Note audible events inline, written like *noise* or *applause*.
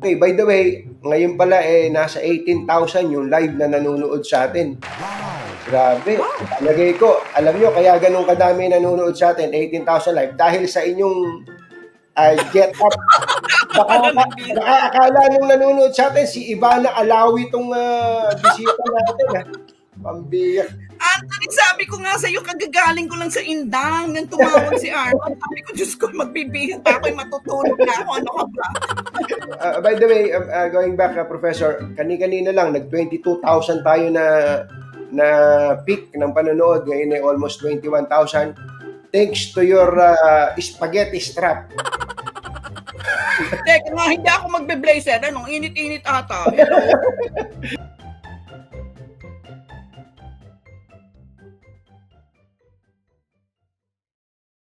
Okay, by the way, ngayon pala eh nasa 18,000 yung live na nanonood sa atin. Grabe. Lagay ko, alam nyo, kaya ganun kadami nanonood sa atin, 18,000 live, dahil sa inyong ah, get up. *laughs* Baka, baka akala nung nanonood sa atin, si Ivana Alawi itong uh, bisita natin. Ha? Pambiyak. Anthony, sabi ko nga sa'yo, kagagaling ko lang sa indang nang tumawag si Arnold. Sabi ko, Diyos ko, magbibihit pa ako, matutulog na ako. Ano ka ba? Uh, by the way, um, uh, going back, uh, Professor, kani-kanina lang, nag-22,000 tayo na na peak ng panonood. Ngayon ay almost 21,000. Thanks to your uh, spaghetti strap. Teka nga, hindi ako magbe-blazer. Anong init-init ata. Hello? *laughs*